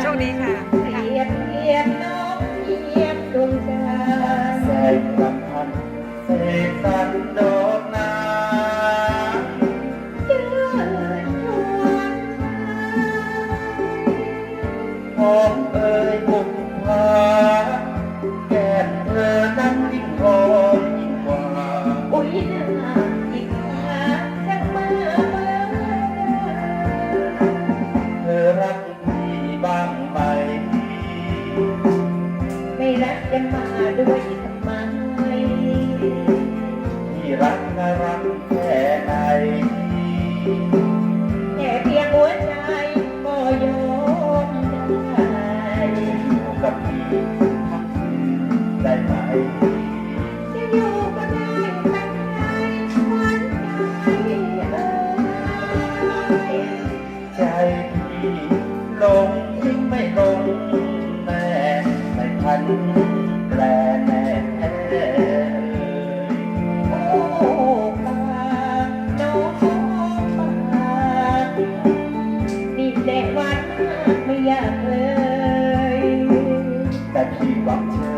โชคดีค่ะเปรียบเทียบน้องเทียบดวงใจแสงรำพันเสกสรรโดดนาเชิญชวนหอมเอ่ยบุกพาแก้มเธอนั้นยิ่งหอมยิ่งกว่าอุ้ยหน้ ไม่รักจะมาด้วยทำไมที่รักน่ารักแค่ไหนแค่เพียงหัวใจก็ยอมได้อยู่กับพี่ทั้งคืนได้ไหมจะอยู่ก็ได้ตั้งใจหวานใจเอ่ยใจพี่ลงยิ่งไม่ลงแน่ไม่ทัน อยากเลยแต่พี่หวังเธอ